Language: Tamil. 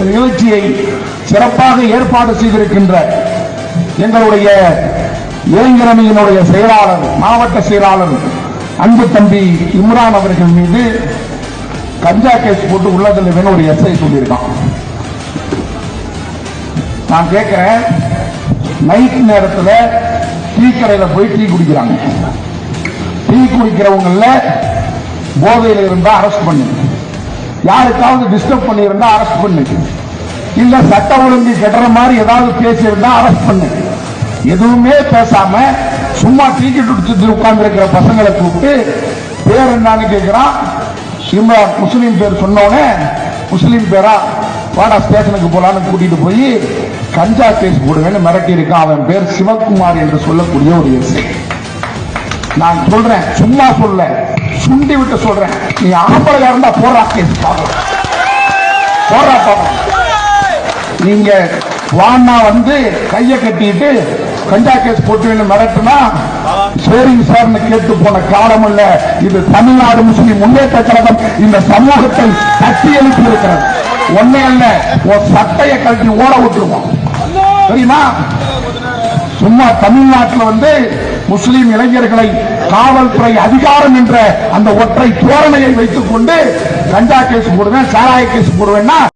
இந்த நிகழ்ச்சியை சிறப்பாக ஏற்பாடு செய்திருக்கின்ற எங்களுடைய இளைஞரணியினுடைய செயலாளர் மாவட்ட செயலாளர் அன்பு தம்பி இம்ரான் அவர்கள் மீது கஞ்சா கேஸ் போட்டு உள்ளதில் வேணும் ஒரு எஸ்ஐ சொல்லியிருக்கான். நான் கேட்கிறேன் நைட் நேரத்தில் டீ கடையில் போய் டீ குடிக்கிறாங்க. டீ குடிக்கிறவங்கள போதையில் இருந்தா அரெஸ்ட் பண்ணுங்க யாருக்காவது டிஸ்டர்ப் பண்ணியிருந்தா அரெஸ்ட் பண்ணு. இல்ல சட்ட ஒழுங்கு கெட்டுற மாதிரி ஏதாவது பேசியிருந்தா அரெஸ்ட் பண்ணு. எதுவுமே பேசாம சும்மா டிக்கெட் கொடுத்துட்டு உட்கார்ந்து இருக்கிற பசங்களை கூப்பிட்டு பேர் என்னன்னு கேட்கிறான் இம்ரான் முஸ்லீம் பேர் சொன்னோடனே முஸ்லீம் பேரா வாடா ஸ்டேஷனுக்கு போலான்னு கூட்டிட்டு போய் கஞ்சா கேஸ் போடுவேன்னு மிரட்டி இருக்கான் அவன் பேர் சிவகுமார் என்று சொல்லக்கூடிய ஒரு எஸ்ஐ நான் சொல்றேன் சும்மா சொல்ல. சுண்டி விட்டு சொல்றேன். நீ ஆம்பளையா இருந்தா போறா கேஸ் பார்க்கலாம் பார்க்கலாம் நீங்க வானா வந்து கைய கட்டிட்டு கஞ்சா கேஸ் போட்டு மிரட்டுனா சரிங்க சார்னு கேட்டு போன காலம் இல்ல. இது தமிழ்நாடு முஸ்லிம் முன்னேற்ற கழகம் இந்த சமூகத்தை தட்டி எழுப்பி இருக்கிறது. ஒன்னே அல்ல உன் சட்டையை கழட்டி ஓட விட்டுருவோம். சரிமா சும்மா தமிழ்நாட்டில் வந்து முஸ்லீம் இளைஞர்களை காவல்துறை அதிகாரம் என்ற அந்த ஒற்றை தோரணையை வைத்துக் கொண்டு கஞ்சா கேஸ் போடுவேன் சாராய கேஸ் போடுவேன்னா